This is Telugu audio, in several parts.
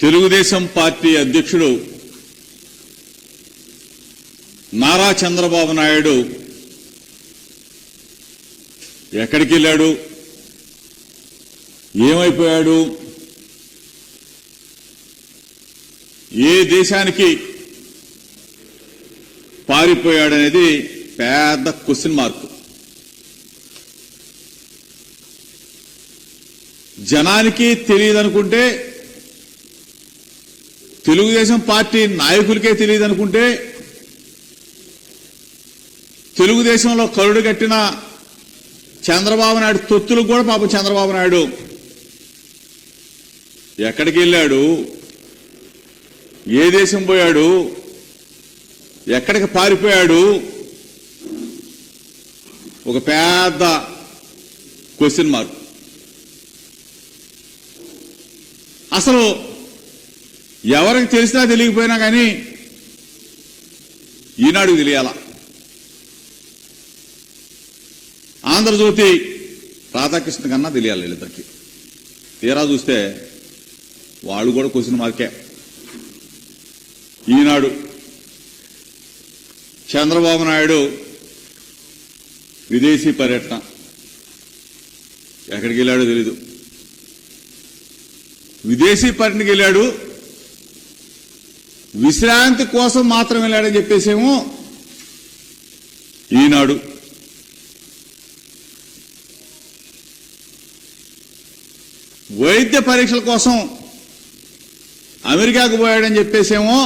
తెలుగుదేశం పార్టీ అధ్యక్షుడు నారా చంద్రబాబు నాయుడు ఎక్కడికి వెళ్ళాడు ఏమైపోయాడు? ఏ దేశానికి పారిపోయాడనేది పెద్ద క్వశ్చన్ మార్క్. జనానికి తెలియదనుకుంటే తెలుగుదేశం పార్టీ నాయకులకే తెలియదు అనుకుంటే తెలుగుదేశంలో కరుడు కట్టిన చంద్రబాబు నాయుడు తొత్తులకు కూడా పాపం చంద్రబాబు నాయుడు. ఎక్కడికి వెళ్ళాడు? ఏ దేశం పోయాడు? ఎక్కడికి పారిపోయాడు? ఒక పెద్ద క్వశ్చన్ మార్క్ అసలు ఎవరికి తెలిసినా తెలియకపోయినా కానీ ఈనాడు తెలియాల. ఆంధ్రజ్యోతి రాధాకృష్ణ కన్నా తెలియాలి వీళ్ళిద్దరికి. తీరా చూస్తే వాళ్ళు కూడా క్వశ్చన్ మార్కే. ఈనాడు చంద్రబాబు నాయుడు విదేశీ పర్యటన. ఎక్కడికి వెళ్ళాడో తెలీదు. విదేశీ పర్యటనకి వెళ్ళాడు విశ్రాంతి కోసం మాత్రం వెళ్ళాడని చెప్పేసేమో ఈనాడు. వైద్య పరీక్షల కోసం అమెరికాకు పోయాడని చెప్పేసేమో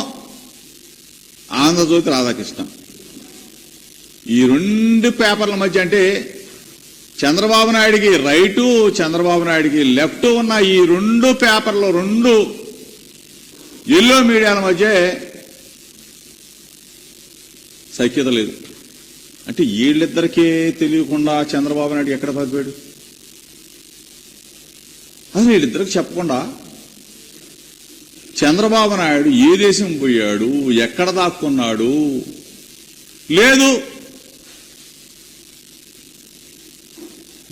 ఆంధ్రజ్యోతి రాధాకృష్ణ. ఈ రెండు పేపర్ల మధ్య అంటే చంద్రబాబు నాయుడికి రైటు చంద్రబాబు నాయుడికి లెఫ్ట్ ఉన్న ఈ రెండు పేపర్లు రెండు ఎల్లో మీడియాల మధ్య సఖ్యత లేదు. అంటే వీళ్ళిద్దరికే తెలియకుండా చంద్రబాబు నాయుడు ఎక్కడ పదిపోయాడు అసలు వీళ్ళిద్దరికి చెప్పకుండా చంద్రబాబు నాయుడు ఏ దేశం పోయాడు? ఎక్కడ దాక్కున్నాడు? లేదు.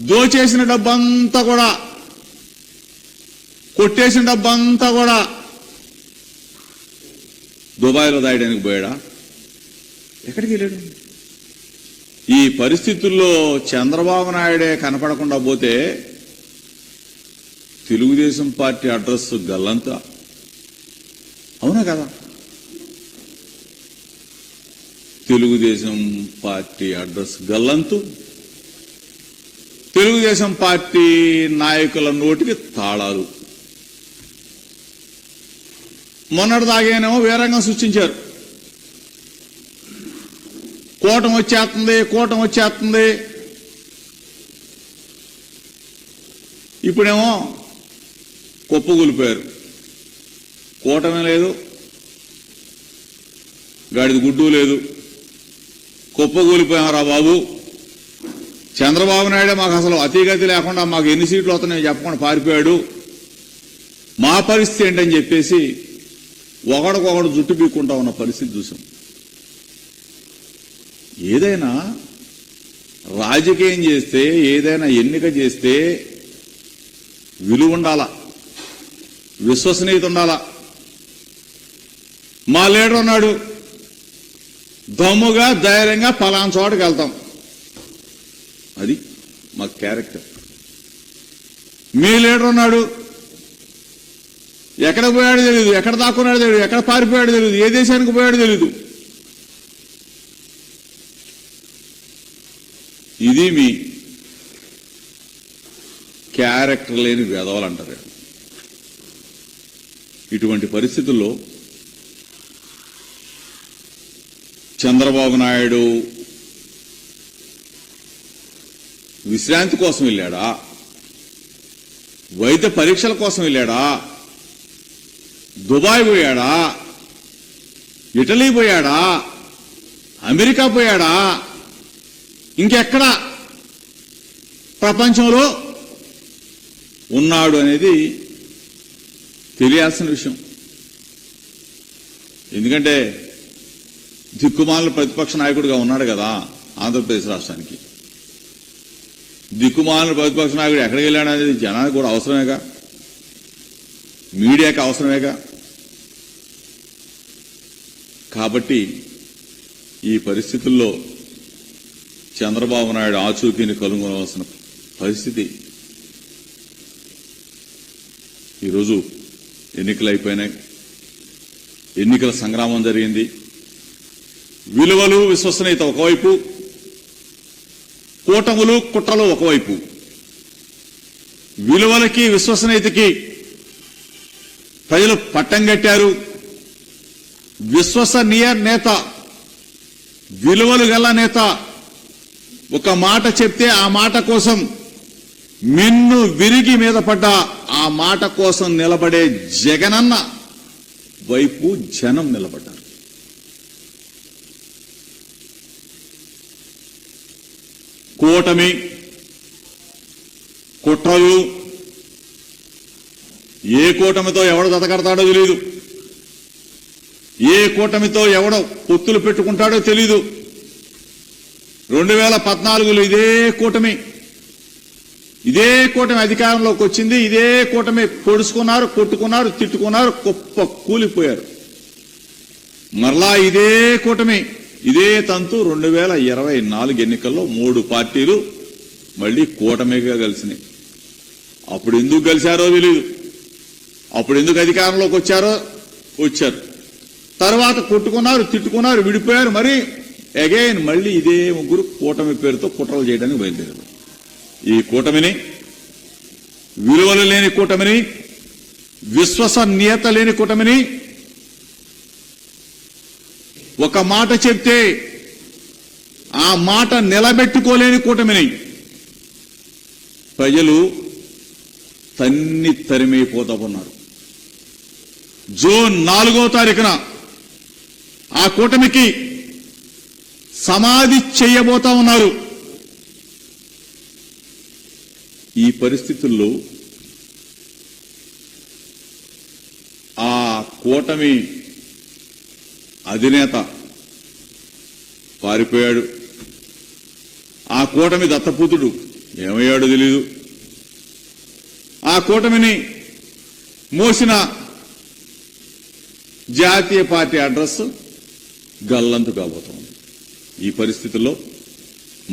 దోచేసిన డబ్బంతా కూడా కొట్టేసిన డబ్బంతా కూడా దుబాయ్లో దాయడానికి పోయాడా? ఎక్కడికి వెళ్ళాడు? ఈ పరిస్థితుల్లో చంద్రబాబు నాయుడే కనపడకుండా పోతే తెలుగుదేశం పార్టీ అడ్రస్ గల్లంతా. అవునా కదా? తెలుగుదేశం పార్టీ అడ్రస్ గల్లంతు. తెలుగుదేశం పార్టీ నాయకుల నోటికి తాళాలు. మొన్నటి దాగేనేమో వీరంగం సృష్టించారు. కూటం వచ్చేస్తుంది కూటం వచ్చేస్తుంది. ఇప్పుడేమో కుప్పగూలిపోయారు కూటమే లేదు గాడిద గుడ్డు లేదు. కుప్పగూలిపోయారా బాబు. చంద్రబాబు నాయుడే మాకు అసలు అతిగతి లేకుండా మాకు ఎన్ని సీట్లు వస్తున్నాయో చెప్పకుండా పారిపోయాడు. మా పరిస్థితి ఏంటని చెప్పేసి ఒకడికొకడు జుట్టు పీక్కుంటా ఉన్న పరిస్థితి చూసాం ఏదైనా రాజకీయం చేస్తే ఏదైనా ఎన్నిక చేస్తే విలువ ఉండాలా విశ్వసనీయత ఉండాలా మా లీడర్ ఉన్నాడు దమ్ముగా ధైర్యంగా పలానా చోటకి వెళ్తాం. అది మా క్యారెక్టర్. మీ లీడర్ ఉన్నాడు ఎక్కడ పోయాడో తెలియదు ఎక్కడ దాక్కున్నాడో తెలియదు ఎక్కడ పారిపోయాడో తెలియదు ఏ దేశానికి పోయాడో తెలియదు ఇది మీ క్యారెక్టర్ లేని వేదవాలు అంటారు ఇటువంటి పరిస్థితుల్లో చంద్రబాబు నాయుడు విశ్రాంతి కోసం వెళ్ళాడా? వైద్య పరీక్షల కోసం వెళ్ళాడా? దుబాయ్ పోయాడా? ఇటలీ పోయాడా? అమెరికా పోయాడా? ఇంకెక్కడ? ప్రపంచంలో ఉన్నాడు అనేది తెలియాల్సిన విషయం. ఎందుకంటే దిక్కుమాల ప్రతిపక్ష నాయకుడిగా ఉన్నాడు కదా ఆంధ్రప్రదేశ్ రాష్ట్రానికి. దిక్కుమాలిన ప్రతిపక్ష నాయకుడు ఎక్కడికి వెళ్ళాడు అనేది జనానికి కూడా అవసరమేగా? మీడియాకి అవసరమేగా? కాబట్టి ఈ పరిస్థితుల్లో చంద్రబాబు నాయుడు ఆచూకీని కనుగొనవలసిన పరిస్థితి ఈరోజు ఎన్నికలు అయిపోయినాయి ఎన్నికల సంగ్రామం జరిగింది. విలువలు విశ్వసనీయత ఒకవైపు కూటములు కుట్రలు ఒకవైపు. విలువలకి విశ్వసనీయతకి ప్రజలు పట్టం కట్టారు. విశ్వసనీయ నేత విలువలు గల నేత. ఒక మాట చెప్తే ఆ మాట కోసం మిన్ను విరిగి మీద పడ్డ ఆ మాట కోసం నిలబడే జగనన్న వైపు జనం నిలబడ్డారు. కూటమి కుట్రలు ఏ కూటమితో ఎవడు దతకడతాడో తెలియదు ఏ కూటమితో ఎవడో పొత్తులు పెట్టుకుంటాడో తెలీదు. రెండు వేల పద్నాలుగులో ఇదే కూటమి. ఇదే కూటమి అధికారంలోకి వచ్చింది. ఇదే కూటమి పొడుచుకున్నారు కొట్టుకున్నారు తిట్టుకున్నారు గొప్ప కూలిపోయారు. మరలా ఇదే కూటమి. ఇదే తంతు రెండు వేల ఇరవై నాలుగు ఎన్నికల్లో మూడు పార్టీలు మళ్ళీ కూటమిగా కలిసినాయి. అప్పుడు ఎందుకు కలిశారో తెలియదు అప్పుడు ఎందుకు అధికారంలోకి వచ్చారో వచ్చారు. తర్వాత కొట్టుకున్నారు తిట్టుకున్నారు విడిపోయారు మరి. అగైన్ మళ్ళీ ఇదే ముగ్గురు కూటమి పేరుతో కుట్రలు చేయడానికి బయలుదేరారు. ఈ కూటమిని విలువలు లేని కూటమిని విశ్వసనీయత లేని కూటమిని ఒక మాట చెప్తే ఆ మాట నిలబెట్టుకోలేని కూటమిని ప్రజలు తన్ని తరిమైపోతా ఉన్నారు. జూన్ నాలుగో తారీఖున ఆ కూటమికి సమాధి చేయబోతా ఉన్నారు. ఈ పరిస్థితుల్లో ఆ కూటమి అధినేత పారిపోయాడు. ఆ కూటమి దత్తపుత్రుడు ఏమయ్యాడో తెలీదు. ఆ కూటమిని మోసిన జాతీయ పార్టీ అడ్రస్ గల్లంతు కాబోతోంది. ఈ పరిస్థితుల్లో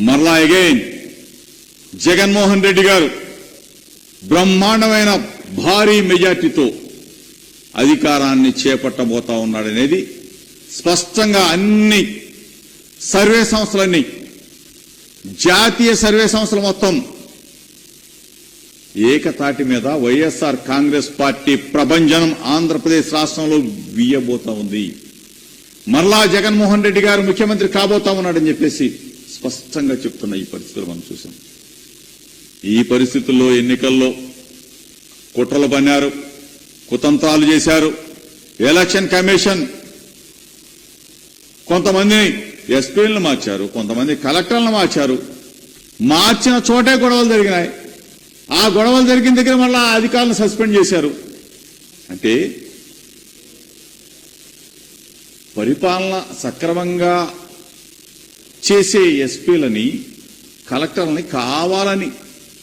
మరలా అగైన్ జగన్మోహన్ రెడ్డి గారు బ్రహ్మాండమైన భారీ మెజార్టీతో అధికారాన్ని చేపట్టబోతా ఉన్నాడనేది స్పష్టంగా అన్ని సర్వే సంస్థలన్నీ జాతీయ సర్వే సంస్థలు మొత్తం ఏకతాటి మీద వైఎస్ఆర్ కాంగ్రెస్ పార్టీ ప్రభంజనం ఆంధ్రప్రదేశ్ రాష్ట్రంలో వీయబోతా ఉంది. మరలా జగన్మోహన్ రెడ్డి గారు ముఖ్యమంత్రి కాబోతా ఉన్నాడని చెప్పేసి స్పష్టంగా చెప్తున్న ఈ పరిస్థితులు మనం చూసాం ఈ పరిస్థితుల్లో ఎన్నికల్లో కుట్రలు పన్నారు కుతంత్రాలు చేశారు ఎలక్షన్ కమిషన్ కొంతమందిని ఎస్పీలను మార్చారు కొంతమంది కలెక్టర్లను మార్చారు. మార్చిన చోటే గొడవలు జరిగినాయి. ఆ గొడవలు జరిగిన దగ్గర మళ్ళీ అధికారులను సస్పెండ్ చేశారు. అంటే పరిపాలన సక్రమంగా చేసే ఎస్పీలని కలెక్టర్లని కావాలని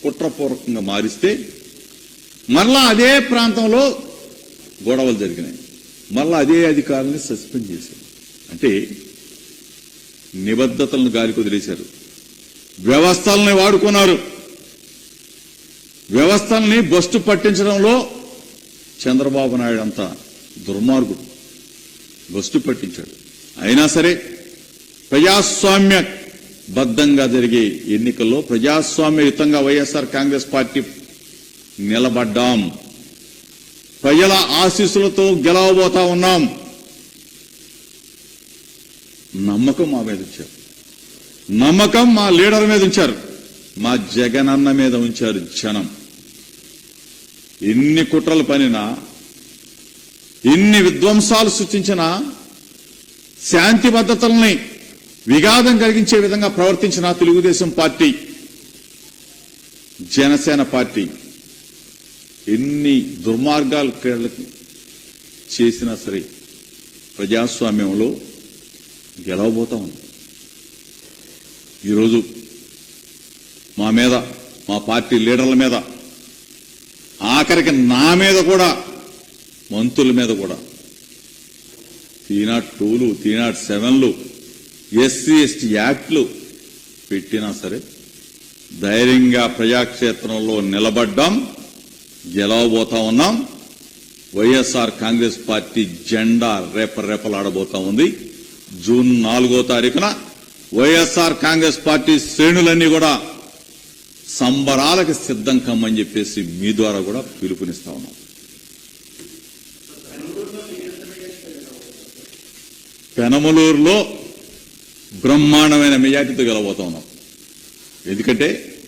కుట్రపూర్వకంగా మారిస్తే మరలా అదే ప్రాంతంలో గొడవలు జరిగినాయి. మరలా అదే అధికారులని సస్పెండ్ చేశారు. అంటే నిబద్ధతలను గాలికి వదిలేశారు. వ్యవస్థల్ని వాడుకున్నారు. వ్యవస్థల్ని బస్టు పట్టించడంలో చంద్రబాబు నాయుడు అంత దుర్మార్గుడు. వస్తు పట్టించాడు. అయినా సరే ప్రజాస్వామ్య బద్ధంగా జరిగే ఎన్నికల్లో ప్రజాస్వామ్యయుతంగా వైఎస్ఆర్ కాంగ్రెస్ పార్టీ నిలబడ్డాం. ప్రజల ఆశీస్సులతో గెలవబోతా ఉన్నాం. నమ్మకం మా మీద ఉంచారు. నమ్మకం మా లీడర్ మీద ఉంచారు. మా జగనన్న మీద ఉంచారు జనం. ఎన్ని కుట్రలు పనినా ఎన్ని విధ్వంసాలు సృష్టించిన శాంతి భద్రతల్ని విఘాతం కలిగించే విధంగా ప్రవర్తించిన తెలుగుదేశం పార్టీ జనసేన పార్టీ ఎన్ని దుర్మార్గాలు క్రీడలకు చేసినా సరే ప్రజాస్వామ్యంలో గెలవబోతా ఉంది. ఈరోజు మా మీద మా పార్టీ లీడర్ల మీద ఆఖరికి నా మీద కూడా మంత్రుల మీద కూడా. త్రీ టూలు తీనాట్ సెవెన్లు ఎస్సీ ఎస్టీ యాక్ట్లు పెట్టినా సరే ధైర్యంగా ప్రజాక్షేత్రంలో నిలబడ్డాం గెలవబోతా ఉన్నాం వైఎస్ఆర్ కాంగ్రెస్ పార్టీ జెండా రేపరేపలాడబోతా ఉంది. జూన్ నాలుగో తారీఖున వైఎస్ఆర్ కాంగ్రెస్ పార్టీ శ్రేణులన్నీ కూడా సంబరాలకు సిద్ధం కమ్మని చెప్పేసి మీ ద్వారా కూడా పిలుపునిస్తా ఉన్నాం. పెనమలూరులో బ్రహ్మాండమైన మెజార్టీతో గెలబోతా ఉన్నాం. ఎందుకంటే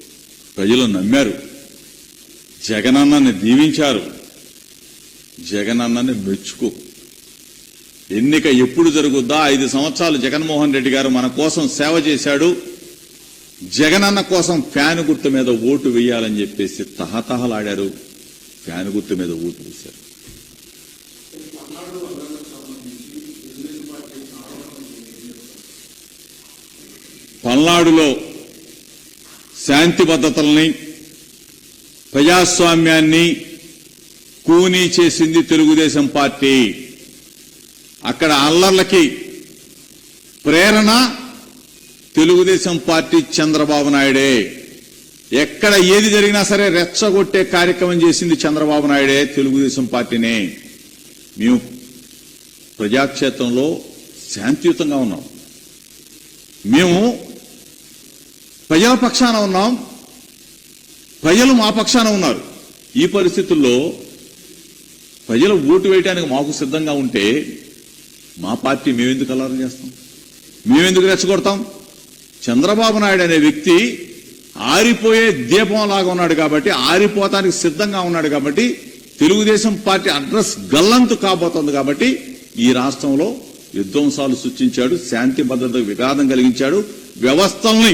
ప్రజలు నమ్మారు. జగనన్నని దీవించారు. జగనన్నని మెచ్చుకో. ఎన్నిక ఎప్పుడు జరుగుద్దా? ఐదు సంవత్సరాలు జగన్మోహన్ రెడ్డి గారు మన కోసం సేవ చేశాడు. జగనన్న కోసం ఫ్యాన్ గుర్తు మీద ఓటు వేయాలని చెప్పేసి తహతహలాడారు. ఫ్యాన్ గుర్తు మీద ఓటు వేశారు. పల్నాడులో శాంతి భద్రతల్ని ప్రజాస్వామ్యాన్ని కూనీ చేసింది తెలుగుదేశం పార్టీ. అక్కడ అల్లర్లకి ప్రేరణ తెలుగుదేశం పార్టీ చంద్రబాబు నాయుడే. ఎక్కడ ఏది జరిగినా సరే రెచ్చగొట్టే కార్యక్రమం చేసింది చంద్రబాబు నాయుడే తెలుగుదేశం పార్టీనే. మేము ప్రజాక్షేత్రంలో శాంతియుతంగా ఉన్నాం. మేము ప్రజల పక్షాన ఉన్నాం. ప్రజలు మా పక్షాన ఉన్నారు. ఈ పరిస్థితుల్లో ప్రజలు ఓటు వేయడానికి మాకు సిద్ధంగా ఉంటే మా పార్టీ మేమెందుకు అల్లరి చేస్తాం? మేమెందుకు రెచ్చగొడతాం? చంద్రబాబు నాయుడు అనే వ్యక్తి ఆరిపోయే దీపం లాగా ఉన్నాడు కాబట్టి ఆరిపోతానికి సిద్ధంగా ఉన్నాడు కాబట్టి తెలుగుదేశం పార్టీ అడ్రస్ గల్లంతు కాబోతోంది కాబట్టి ఈ రాష్ట్రంలో విధ్వంసాలు సృష్టించాడు శాంతి భద్రతకు విఘాతం కలిగించాడు వ్యవస్థల్ని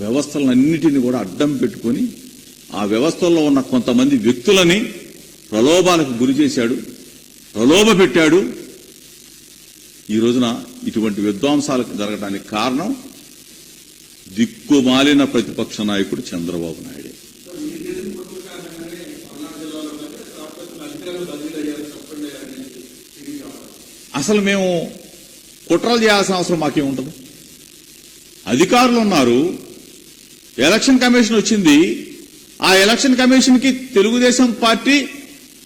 వ్యవస్థలన్నిటిని కూడా అడ్డం పెట్టుకొని ఆ వ్యవస్థల్లో ఉన్న కొంతమంది వ్యక్తులని ప్రలోభాలకు గురి చేశాడు ప్రలోభ పెట్టాడు. ఈ రోజున ఇటువంటి విధ్వంసాలకు జరగడానికి కారణం దిక్కుమాలిన ప్రతిపక్ష నాయకుడు చంద్రబాబు నాయుడే. అసలు మేము కుట్రలు చేయాల్సిన అవసరం మాకేముంటుంది? అధికారులు ఉన్నారు ఎలక్షన్ కమిషన్ వచ్చింది. ఆ ఎలక్షన్ కమిషన్కి తెలుగుదేశం పార్టీ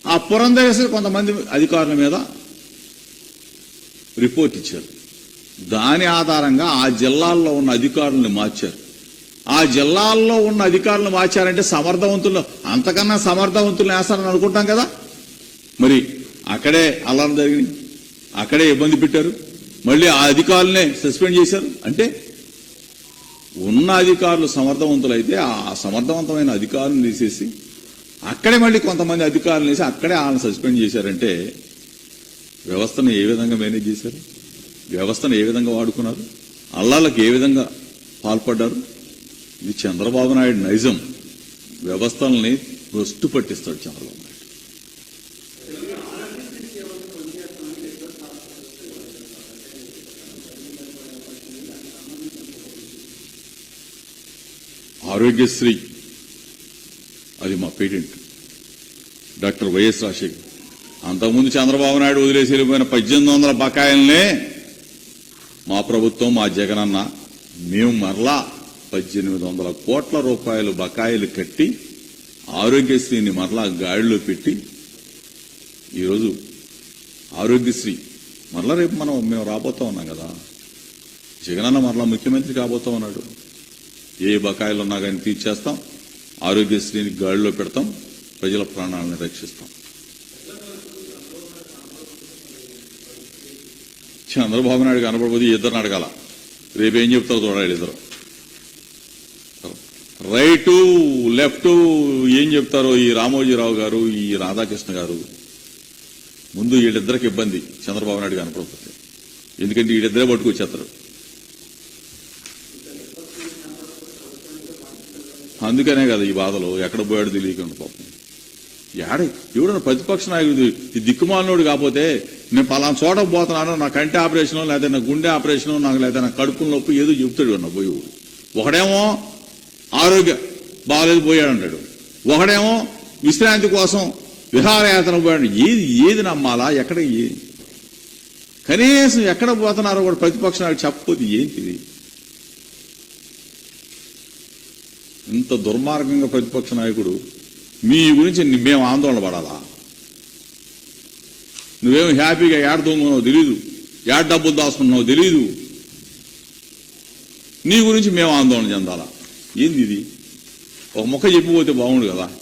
ఆ పురంధరేశ్వర కొంతమంది అధికారుల మీద రిపోర్ట్ ఇచ్చారు. దాని ఆధారంగా ఆ జిల్లాల్లో ఉన్న అధికారులను మార్చారు. ఆ జిల్లాల్లో ఉన్న అధికారులను మార్చారంటే సమర్థవంతులు అంతకన్నా సమర్థవంతులు వేస్తారని అనుకుంటాం కదా. మరి అక్కడే అల్లరం జరిగింది. అక్కడే ఇబ్బంది పెట్టారు. మళ్ళీ ఆ అధికారులనే సస్పెండ్ చేశారు. అంటే ఉన్న అధికారులు సమర్థవంతులైతే ఆ సమర్థవంతమైన అధికారులను తీసేసి అక్కడే మళ్ళీ కొంతమంది అధికారులు వేసి అక్కడే వాళ్ళని సస్పెండ్ చేశారంటే వ్యవస్థను ఏ విధంగా మేనేజ్ చేశారు? వ్యవస్థను ఏ విధంగా వాడుకున్నారు? అల్లాలకు ఏ విధంగా పాల్పడ్డారు? ఇది చంద్రబాబు నాయుడు నైజం. వ్యవస్థల్ని భ్రష్టు పట్టిస్తాడు చంద్రబాబు నాయుడు ఆరోగ్యశ్రీ. అది మా పేటెంట్. Doctor YS Rajasekhar. అంతకుముందు చంద్రబాబు నాయుడు వదిలేసి వెళ్ళిపోయిన పద్దెనిమిది వందల బకాయిల్నే మా ప్రభుత్వం మా జగనన్న మేము మరలా పద్దెనిమిది వందల కోట్ల రూపాయలు బకాయిలు కట్టి ఆరోగ్యశ్రీని మరలా గాడిలో పెట్టి ఈరోజు ఆరోగ్యశ్రీ. మరలా రేపు మనం మేము రాబోతా ఉన్నాం కదా. జగనన్న మరలా ముఖ్యమంత్రి కాబోతా ఉన్నాడు. ఏ బకాయిలు ఉన్నా కానీ తీర్చేస్తాం. ఆరోగ్యశ్రీని గాడిలో పెడతాం. ప్రజల ప్రాణాలను రక్షిస్తాం. చంద్రబాబు నాయుడు కనపడబోదు ఇద్దరు అడగాల. రేపేం చెప్తారు చూడాలి ఇద్దరు. రైటు లెఫ్ట్ ఏం చెప్తారో ఈ రామోజీరావు గారు ఈ రాధాకృష్ణ గారు. ముందు వీళ్ళిద్దరికి ఇబ్బంది చంద్రబాబు నాయుడు కనపడకపోతే. ఎందుకంటే వీళ్ళిద్దరే పట్టుకొచ్చేస్తారు. అందుకనే కదా ఈ బాధలు. ఎక్కడ పోయాడు తెలియకుండా పాపం. ఏడ ఎవడన్నా ప్రతిపక్ష నాయకుడు ఈ దిక్కుమాలినోడు కాకపోతే నేను పలానా చోట పోతున్నాను నా కంటి ఆపరేషన్ లేదా నా గుండె ఆపరేషన్ నాకు లేదా నా కడుపు నొప్పి ఏదో చెప్తాడు నా పోయి ఒకడేమో ఆరోగ్య బాగాలేదు పోయాడు అంటాడు. ఒకడేమో విశ్రాంతి కోసం విహారయాత్ర పోయాడు. ఏది ఏది నమ్మాలా ఎక్కడ ఏ- కనీసం ఎక్కడ పోతున్నారో కూడా ప్రతిపక్ష నాయకుడు చెప్పదు ఏంటిది ఇంత దుర్మార్గంగా ప్రతిపక్ష నాయకుడు మీ గురించి మేము ఆందోళన పడాలా? నువ్వేం హ్యాపీగా ఏడ దొంగనావు తెలీదు ఏడ డబ్బులు దాచుకున్నావు తెలీదు. నీ గురించి మేము ఆందోళన చెందాలా? ఏంది ఇది? ఒక మొక్క చెప్పిపోతే బాగుండు కదా.